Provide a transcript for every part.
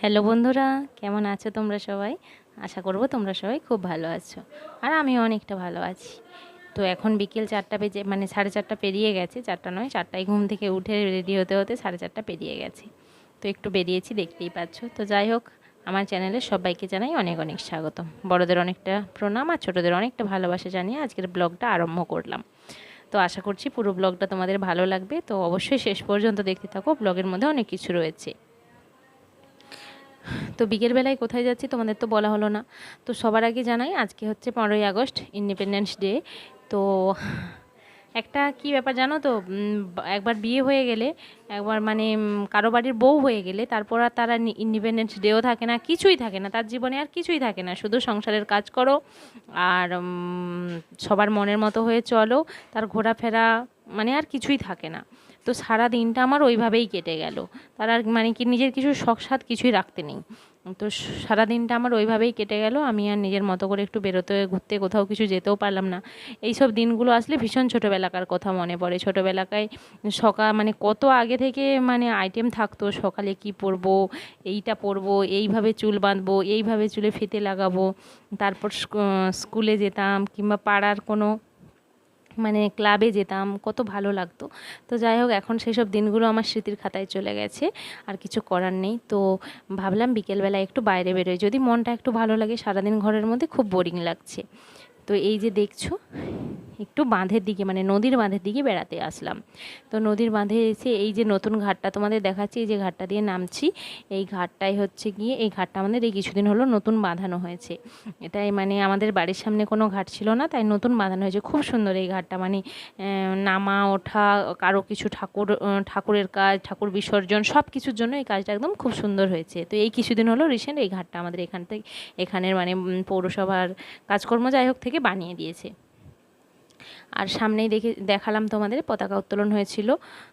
Hello বন্ধুরা, কেমন আছো তোমরা সবাই? আশা করব তোমরা সবাই খুব ভালো আছো। আর আমি অনেকটা ভালো আছি। তো এখন বিকেল চারটা বেজে মানে সাড়ে চারটা পেরিয়ে গেছে, চারটা নয়, চারটায় ঘুম থেকে উঠে রেডি হতে হতে সাড়ে চারটা পেরিয়ে গেছে। তো একটু বেরিয়েছি, দেখতেই পাচ্ছ। তো যাই হোক, আমার চ্যানেলে সবাইকে জানাই অনেক অনেক স্বাগতম। বড়দের অনেকটা প্রণাম আর ছোটোদের অনেকটা ভালোবাসা জানিয়ে আজকের ব্লগটা আরম্ভ করলাম। তো আশা করছি পুরো ব্লগটা তোমাদের ভালো লাগবে। তো অবশ্যই শেষ পর্যন্ত দেখতে থাকো ব্লগের মধ্যে অনেক কিছু রয়েছে। তো বিকেলবেলায় কোথায় যাচ্ছি তোমাদের তো বলা হলো না। তো সবার আগে জানাই, আজকে হচ্ছে পনেরোই আগস্ট ইন্ডিপেন্ডেন্স ডে তো একটা কি ব্যাপার জানো তো? একবার বিয়ে হয়ে গেলে, একবার মানে কারও বাড়ির বউ হয়ে গেলে, তারপর আর তারা ইন্ডিপেন্ডেন্স ডেও থাকে না, কিছুই থাকে না। তার জীবনে আর কিছুই থাকে না। শুধু সংসারের কাজ করো আর সবার মনের মতো হয়ে চলো। তার ঘোরাফেরা মানে আর কিছুই থাকে না। তো সারা দিনটা আমার ওইভাবেই কেটে গেল। তার আর মানে কি নিজের কিছু শখ সাথ কিছুই রাখতে নেই। তো সারা দিনটা আমার ওইভাবেই কেটে গেল। আমি আর নিজের মতো করে একটু বেরোতে, ঘুরতে কোথাও কিছু যেতেও পারলাম না। এই সব দিনগুলো আসলে ভীষণ ছোটোবেলাকার কথা মনে পড়ে। ছোটোবেলাকায় সকাল মানে কত আগে থেকে মানে আইটেম থাকতো, সকালে কি পরবো, এইটা পরবো, এইভাবে চুল বাঁধবো, এইভাবে চুলে ফিতে লাগাবো, তারপর স্কুলে যেতাম কিংবা পাড়ার কোনো মানে ক্লাবে যেতাম, কত ভালো লাগতো। তো যাই হোক, এখন সেসব দিনগুলো আমার স্মৃতির খাতায় চলে গেছে, আর কিছু করার নেই। তো ভাবলাম বিকেলবেলা একটু বাইরে বেরোয় যদি মনটা একটু ভালো লাগে, সারাদিন ঘরের মধ্যে খুব বোরিং লাগছে। তো এই যে দেখছ, একটু বাঁধের দিকে মানে নদীর বাঁধের দিকে বেড়াতে আসলাম। তো নদীর বাঁধে এসে এই যে নতুন ঘাটটা তোমাদের দেখাচ্ছি, এই যে ঘাটটা দিয়ে নামছি, এই ঘাটটাই হচ্ছে গিয়ে, এই ঘাটটা আমাদের এই কিছুদিন হলো নতুন বাঁধানো হয়েছে। এটাই মানে আমাদের বাড়ির সামনে কোনো ঘাট ছিল না, তাই নতুন বাঁধানো হয়েছে। খুব সুন্দর এই ঘাটটা মানে নামা, ওঠা, কারও কিছু ঠাকুর ঠাকুরের কাজ, ঠাকুর বিসর্জন, সব কিছুর জন্য এই কাজটা একদম খুব সুন্দর হয়েছে। তো এই কিছুদিন হলো রিসেন্ট এই ঘাটটা আমাদের এখান থেকে, এখানের মানে পৌরসভার কাজকর্ম যাই হোক থেকে বানিয়ে দিয়েছে। আর সামনেই দেখে, দেখালাম তোমাদের পতাকা উত্তোলন হয়েছিল।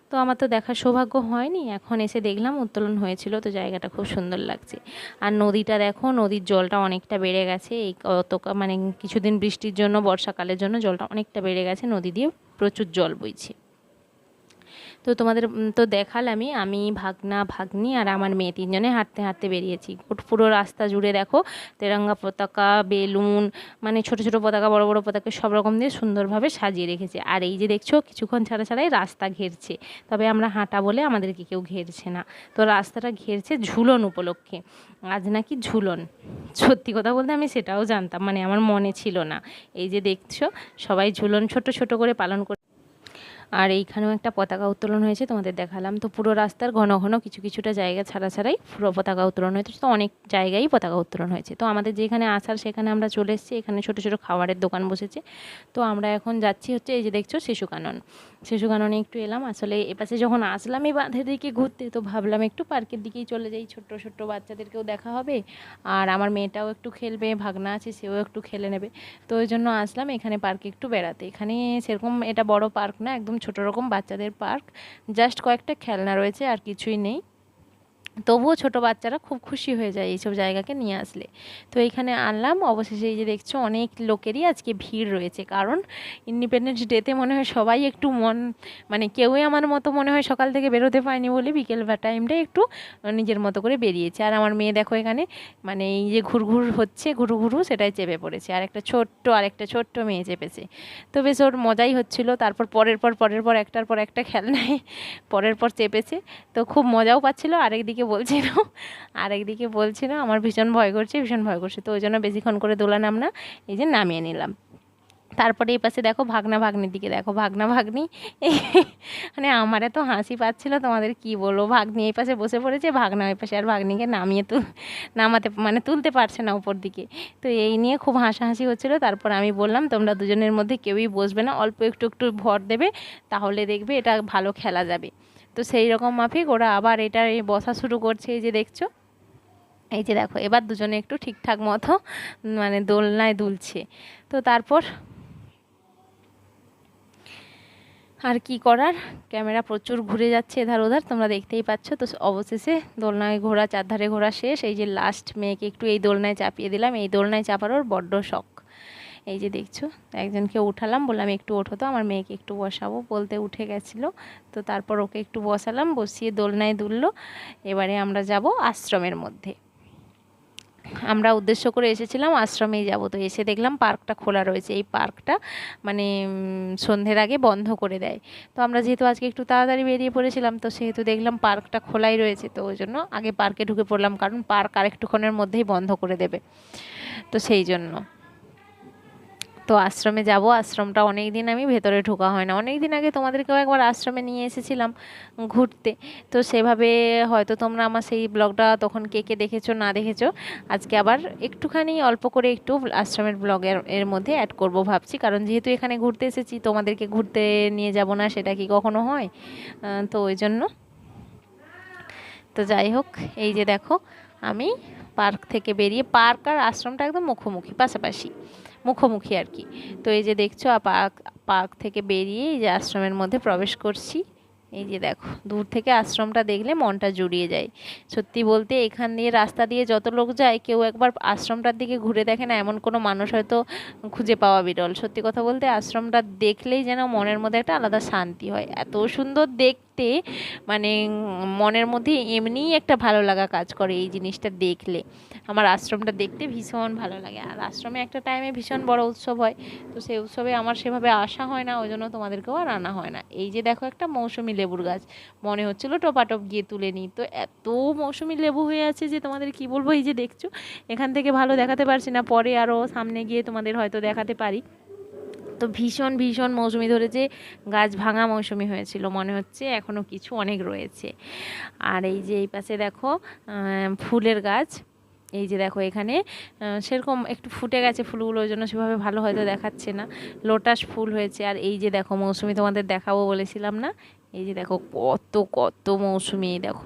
তো আমার তো দেখার সৌভাগ্য হয়নি, এখন এসে দেখলাম উত্তোলন হয়েছিল, তো জায়গাটা খুব সুন্দর লাগছে। আর নদীটা দেখো, নদীর জলটা অনেকটা বেড়ে গেছে, এই অত মানে কিছুদিন বৃষ্টির জন্য, বর্ষাকালের জন্য জলটা অনেকটা বেড়ে গেছে, নদী দিয়ে প্রচুর জল বইছে। তো তোমাদের তো দেখালামই। আমি, ভাগনা, ভাগ্নি আর আমার মেয়ে তিনজনে হাঁটতে হাঁটতে বেরিয়েছি। পুরো রাস্তা জুড়ে দেখো, তেরঙ্গা পতাকা, বেলুন মানে ছোট ছোট পতাকা, বড় বড় পতাকা সব রকম দিয়ে সুন্দরভাবে সাজিয়ে রেখেছে। আর এই যে দেখছ, কিছুক্ষণ ছাড়া, ছাড়াই রাস্তা ঘেরছে। তবে আমরা হাঁটা বলে আমাদেরকে কেউ ঘেরছে না। তো রাস্তাটা ঘেরছে ঝুলন উপলক্ষে। আজ নাকি ঝুলন। সত্যি কথা বলতে আমি সেটাও জানতাম মানে আমার মনে ছিল না। এই যে দেখছ, সবাই ঝুলন ছোট ছোট করে পালন আর এইখানেও একটা পতাকা উত্তোলন হয়েছে, তোমাদের দেখালাম। তো পুরো রাস্তার ঘন ঘন কিছু কিছুটা জায়গা ছাড়া ছাড়াই পুরো পতাকা উত্তোলন হয়েছে, তো অনেক জায়গায় পতাকা উত্তোলন হয়েছে। তো আমাদের যেখানে আসার সেখানে আমরা চলে এসেছি, এখানে ছোটো ছোটো খাবারের দোকান বসেছে। তো আমরা এখন যাচ্ছি হচ্ছে এই যে দেখছ শিশু কানন শিশু কাননে একটু এলাম, আসলে এপাশে যখন আসলাম এই বাঁধের দিকে ঘুরতে, তো ভাবলাম একটু পার্কের দিকেই চলে যাই, ছোট্ট ছোট্ট বাচ্চাদেরকেও দেখা হবে। আর আমার মেয়েটাও একটু খেলবে, ভাগনা আছে, সেও একটু খেলে নেবে। তো ওই জন্য আসলাম এখানে পার্কে একটু বেড়াতে। এখানে সেরকম এটা বড় পার্ক না, একদম ছোট রকম বাচ্চাদের পার্ক। জাস্ট কয়েকটা খেলনা রয়েছে আর কিছুই নেই। তবুও ছোট বাচ্চারা খুব খুশি হয়ে যায় এইসব জায়গাকে নিয়ে আসলে। তো এইখানে আনলাম, অবশেষে এই যে দেখছ অনেক লোকেরই আজকে ভিড় রয়েছে। কারণ ইন্ডিপেন্ডেন্স ডেতে মনে হয় সবাই একটু মন মানে কেউই আমার মতো মনে হয় সকাল থেকে বেরোতে পায়নি বলে বিকেল বা টাইমটা একটু নিজের মতো করে বেরিয়েছে। আর আমার মেয়ে দেখো এখানে মানে এই যে ঘুরঘুর হচ্ছে, ঘুরু ঘুরু সেটাই চেপে পড়েছে। আর একটা ছোট্ট, আর একটা ছোট্ট মেয়ে চেপেছে। তো বেশ ওর মজাই হচ্ছিল। তারপর পরের পর পরের পর, একটার পর একটা খেলনায় পরের পর চেপেছে। তো খুব মজাও পাচ্ছিল। আরেকদিকে বলছিল। আরেকদিকে বলছিল, আমার ভীষণ ভয় করছে, ভীষণ ভয় করছে, তো ওই জন্য বেশিক্ষণ করে দোলানাম না, এই যে নামিয়ে নিলাম। তারপরে এই পাশে দেখো ভাগনা ভাগ্নির দিকে, দেখো ভাগনা ভাগ্নি মানে আমার এত হাসি পাচ্ছিল, তোমাদের কি বলব? ভাগ্নি এই পাশে বসে পড়েছে, ভাগনা ওই পাশে আর ভাগ্নিকে নামিয়ে তুল, নামাতে মানে তুলতে পারছে না উপর দিকে। তো এই নিয়ে খুব হাসাহাসি হচ্ছিল। তারপর আমি বললাম, তোমরা দুজনের মধ্যে কেউই বসবে না, অল্প একটু একটু ভর দেবে, তাহলে দেখবে এটা ভালো খেলা যাবে। তো সেই রকম মাফিক, ওরা আবার এটা বসা শুরু করছে, এই যে দেখছ? এই যে দেখো, এবার দুজনে একটু ঠিকঠাক মতো মানে দোলনায় দুলছে। তো তারপর আর কি করার? ক্যামেরা প্রচুর ঘুরে যাচ্ছে এধার ওধার, তোমরা দেখতেই পাচ্ছ। তো অবশেষে দোলনায় ঘোরা, চারধারে ঘোরা শেষ। এই যে লাস্ট মেয়েকে একটু এই দোলনায় চাপিয়ে দিলাম। এই দোলনায় চাপার ওর বড্ড শখ। এই যে দেখছ, একজনকে উঠালাম, বললাম, একটু ওঠো তো, আমার মেয়েকে একটু বসাবো। বলতে উঠে গেছিল। তো তারপর ওকে একটু বসালাম, বসিয়ে দোলনায় দুললো। এবারে আমরা যাব আশ্রমের মধ্যে। আমরা উদ্দেশ্য করে এসেছিলাম আশ্রমেই যাব। তো এসে দেখলাম পার্কটা খোলা রয়েছে। এই পার্কটা মানে সন্ধ্যের আগে বন্ধ করে দেয়। তো আমরা যেহেতু আজকে একটু তাড়াতাড়ি বেরিয়ে পড়েছিলাম, তো সেহেতু দেখলাম পার্কটা খোলাই রয়েছে। তো ওই জন্য আগে পার্কে ঢুকে পড়লাম, কারণ পার্ক আরেকটুক্ষণের মধ্যেই বন্ধ করে দেবে। তো সেই জন্য। তো আশ্রমে যাব। আশ্রমটা অনেক দিন আমি ভেতরে ঢোকা হয় না। অনেক দিন আগে তোমাদেরকেও একবার আশ্রমে নিয়ে এসেছিলাম ঘুরতে। তো সেভাবে হয়তো তোমরা আমার সেই ব্লগটা তখন কে কে দেখেছ, না দেখেছ, আজকে আবার একটুখানি অল্প করে একটু আশ্রমের ব্লগের এর মধ্যে অ্যাড করব ভাবছি। কারণ যেহেতু এখানে ঘুরতে এসেছি, তোমাদেরকে ঘুরতে নিয়ে যাব না, সেটা কি কখনো হয়? তো ওই জন্য। তো যাই হোক, এই যে দেখো, আমি পার্ক থেকে বেরিয়ে, পার্ক আর আশ্রমটা একদম মুখোমুখি, পাশাপাশি। মুখোমুখি আর কি। তো এই যে দেখছ পার্ক পার্ক থেকে বেরিয়ে এই যে আশ্রমের মধ্যে প্রবেশ করছি। এই যে দেখো, দূর থেকে আশ্রমটা দেখলে মনটা জুড়িয়ে যায়। সত্যি বলতে এখান দিয়ে রাস্তা দিয়ে যত লোক যায়, কেউ একবার আশ্রমটার দিকে ঘুরে দেখে না, এমন কোনো মানুষ হয়তো খুঁজে পাওয়া বিরল। সত্যি কথা বলতে আশ্রমটা দেখলেই যেন মনের মধ্যে একটা আলাদা শান্তি হয়। এত সুন্দর দেখতে মানে মনের মধ্যে এমনিই একটা ভালো লাগা কাজ করে এই জিনিসটা দেখলে। আমার আশ্রমটা দেখতে ভীষণ ভালো লাগে। আর আশ্রমে একটা টাইমে ভীষণ বড় উৎসব হয়। তো সেই উৎসবে আমার সেভাবে আসা হয় না, ওই জন্য তোমাদেরকেও আর আনা হয় না। এই যে দেখো একটা মৌসুমি লেবুর গাছ, মনে হচ্ছিল টপাটপ গিয়ে তুলে নিই। তো এত মৌসুমি লেবু হয়ে আছে যে তোমাদের কি বলব? এই যে দেখছ, এখান থেকে ভালো দেখাতে পারছি না। পরে আরও সামনে গিয়ে তোমাদের হয়তো দেখাতে পারি। তো ভীষণ ভীষণ মৌসুমি ধরেছে গাছ ভাঙা মৌসুমি হয়েছিল, মনে হচ্ছে এখনও কিছু অনেক রয়েছে। আর এই যে এই পাশে দেখো ফুলের গাছ, এই যে দেখো এখানে সেরকম একটু ফুটে গেছে ফুলগুলো, ওই জন্য সেভাবে ভালো হয়তো দেখাচ্ছে না। লোটাস ফুল হয়েছে, আর এই যে দেখো মৌসুমি তোমাদের দেখাবো বলেছিলাম না? এই যে দেখো কত কত মৌসুমি দেখো।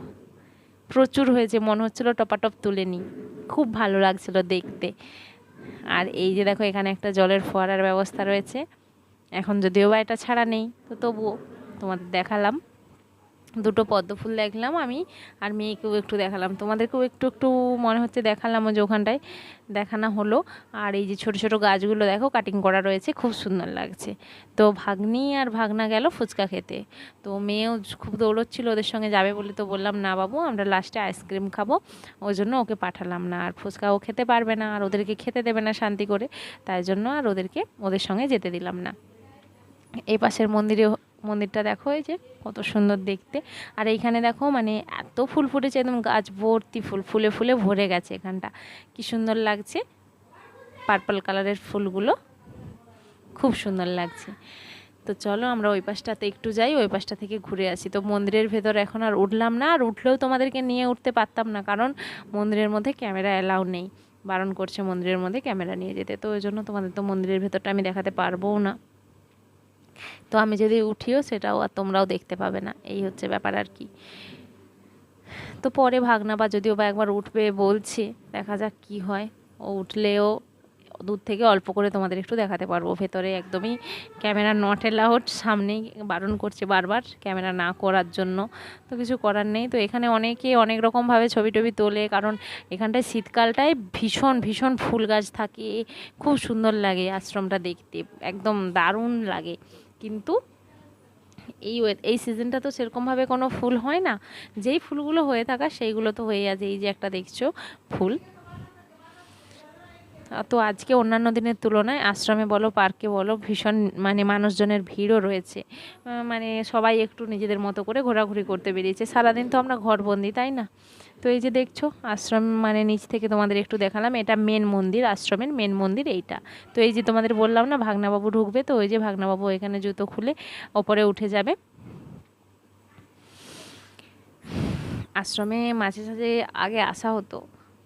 প্রচুর হয়েছে, মনে হচ্ছিল টপাটপ তুলে নিই। খুব ভালো লাগছিল দেখতে। আর এই যে দেখো, এখানে একটা জলের ফোয়ারার ব্যবস্থা রয়েছে। এখন যদিও বা এটা ছাড়া নেই, তো তবুও তোমাদের দেখালাম। দুটো পদ্ম ফুল দেখলাম আমি আর মেয়েকেও একটু দেখালাম। তোমাদেরকেও একটু একটু মনে হচ্ছে দেখালাম যে ওখানটায়। দেখানো হলো। আর এই যে ছোট ছোট গাছগুলো দেখো কাটিং করা রয়েছে। খুব সুন্দর লাগছে। তো ভাগ্নি আর ভাগনা গেল ফুচকা খেতে। তো মেয়েও খুব দৌড়চ্ছিল ওদের সঙ্গে যাবে বলে তো বললাম, না বাবু, আমরা লাস্টে আইসক্রিম খাব। ওই জন্য ওকে পাঠালাম না। আর ফুচকা ও খেতে পারবে না, আর ওদেরকে খেতে দেবে না শান্তি করে। তাই জন্য আর ওদেরকে, ওদের সঙ্গে যেতে দিলাম না। এই পাশের মন্দিরে মন্দিরটা দেখো এই যে, কত সুন্দর দেখতে। আর এইখানে দেখো মানে এত ফুল ফুটেছে, একদম গাছ ভর্তি ফুল, ফুলে ফুলে ভরে গেছে এখানটা। কি সুন্দর লাগছে পার্পল কালারের ফুলগুলো। খুব সুন্দর লাগছে। তো চলো আমরা ওই পাশটাতে একটু যাই, ওই পাশটা থেকে ঘুরে আসি। তো মন্দিরের ভেতর এখন আর উঠলাম না, আর উঠলেও তোমাদেরকে নিয়ে উঠতে পারতাম না, কারণ মন্দিরের মধ্যে ক্যামেরা অ্যালাউ নেই। বারণ করছে মন্দিরের মধ্যে ক্যামেরা নিয়ে যেতে, তো ওই জন্য তোমাদের তো মন্দিরের ভেতরটা আমি দেখাতে পারবও না। তো আমি যদি উঠিও সেটাও আর তোমরাও দেখতে পাবে না। এই হচ্ছে ব্যাপার আর কি। তো পরে ভাগনা বা যদিও বা একবার উঠবে বলছে, দেখা যাক কি হয়। ও উঠলেও দূর থেকে অল্প করে তোমাদের একটু দেখাতে পারব। ভেতরে একদমই ক্যামেরা নট অ্যালাউড সামনেই বারণ করছে বারবার ক্যামেরা না করার জন্য। তো কিছু করার নেই। তো এখানে অনেকে অনেক রকমভাবে ছবি টবি তোলে, কারণ এখানটায় শীতকালটায় ভীষণ ভীষণ ফুল গাছ থাকে। খুব সুন্দর লাগে আশ্রমটা দেখতে। একদম দারুণ লাগে। কিন্তু এই এই সিজনটা তো সেরকমভাবে কোনো ফুল হয় না। যেই ফুলগুলো হয়ে থাকা সেইগুলো তো হয়ে আছে। এই যে একটা দেখছ ফুল। তো আজকে অন্যান্য দিনের তুলনায় আশ্রমে বলো, পার্কে বলো, ভীষণ মানে মানুষজনের ভিড়ও রয়েছে। মানে সবাই একটু নিজেদের মতো করে ঘোরাঘুরি করতে বেরিয়েছে। সারাদিন তো আমরা ঘরবন্দি, তাই না? তো এই যে দেখছ, আশ্রম মানে নিচ থেকে তোমাদের একটু দেখালাম, এটা মেন মন্দির, আশ্রমের মেন মন্দির এইটা। তো এই যে তোমাদের বললাম না, ভাগনাবাবু ঢুকবে, তো ওই যে ভাগনাবাবু এখানে জুতো খুলে ওপরে উঠে যাবে। আশ্রমে মাঝে সাঝে আগে আসা হতো,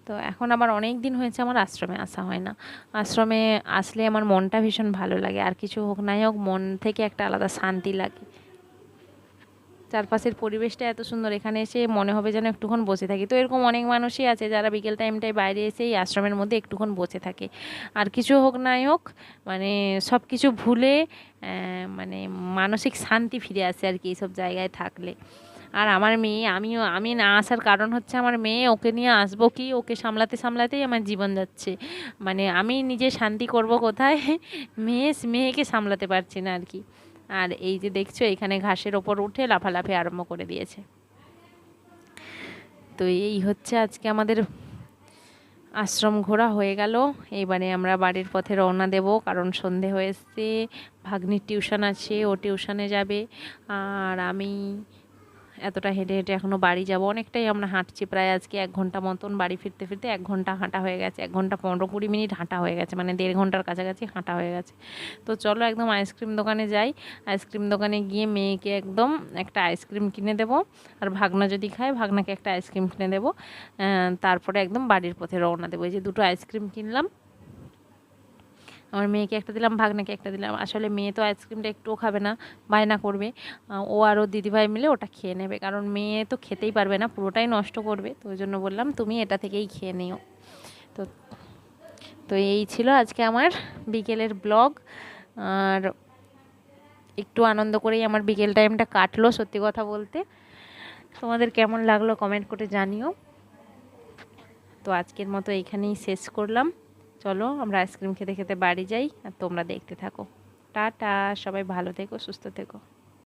তো এখন আবার অনেক দিন হয়েছে আমার আশ্রমে আসা হয় না। আশ্রমে আসলে আমার মনটা ভীষণ ভালো লাগে, আর কিছু হোক নাই হোক, মন থেকে একটা আলাদা শান্তি লাগে। চারপাশের পরিবেশটা এত সুন্দর। এখানে এসে মনে হবে যেন একটুক্ষণ বসে থাকি। তো এরকম অনেক মানুষই আছে যারা বিকেল টাইমটায় বাইরে এসে এই আশ্রমের মধ্যে একটুক্ষণ বসে থাকে। আর কিছু হোক নাই হোক মানে সব কিছু ভুলে মানে মানসিক শান্তি ফিরে আসে আর কি এইসব জায়গায় থাকলে। আর আমার মেয়ে, আমিও, আমি না আসার কারণ হচ্ছে আমার মেয়ে ওকে নিয়ে আসব কি, ওকে সামলাতে সামলাতেই আমার জীবন যাচ্ছে। মানে আমি নিজে শান্তি করব কোথায়? মেয়ে, মেয়েকে সামলাতে পারছি না আর কি। আর এই যে দেখছ, এখানে ঘাসের ওপর উঠে লাফালাফি আরম্ভ করে দিয়েছে। তো এই হচ্ছে আজকে আমাদের আশ্রম ঘোরা হয়ে গেল। এইবারে আমরা বাড়ির পথে রওনা দেব, কারণ সন্ধে হয়ে এসছে, ভাগ্নির টিউশন আছে, ও টিউশনে যাবে। আর আমি এতটা হেঁটে হেঁটে এখনও বাড়ি যাব। অনেকটাই আমরা হাঁটছি। প্রায় আজকে এক ঘণ্টা মতন বাড়ি ফিরতে ফিরতে এক ঘণ্টা হাঁটা হয়ে গেছে। এক ঘণ্টা পনেরো কুড়ি মিনিট হাঁটা হয়ে গেছে। মানে দেড় ঘণ্টার কাছাকাছি হাঁটা হয়ে গেছে। তো চলো একদম আইসক্রিম দোকানে যাই। আইসক্রিম দোকানে গিয়ে মেয়েকে একদম একটা আইসক্রিম কিনে দেব। আর ভাগনা যদি খায়, ভাগনাকে একটা আইসক্রিম কিনে দেবো। তারপরে একদম বাড়ির পথে রওনা দেবো। এই যে দুটো আইসক্রিম কিনলাম। আমার মেয়েকে একটা দিলাম, ভাগ্নাকে একটা দিলাম। আসলে মেয়ে তো আইসক্রিমটা একটুও খাবে না, বায়না করবে। ও আর ওর দিদিভাই মিলে ওটা খেয়ে নেবে। কারণ মেয়ে তো খেতেই পারবে না, পুরোটাই নষ্ট করবে। তো ওই জন্য বললাম, তুমি এটা থেকেই খেয়ে নিও। তো তো এই ছিল আজকে আমার বিকেলের ব্লগ। আর একটু আনন্দ করেই আমার বিকেল টাইমটা কাটলো সত্যি কথা বলতে। তোমাদের কেমন লাগল কমেন্ট করে জানিও। তো আজকের মতো এইখানেই শেষ করলাম। চলো আমরা আইসক্রিম খেতে খেতে বাড়ি যাই আর তোমরা দেখতে থাকো। টাটা, সবাই ভালো থেকো, সুস্থ থেকো।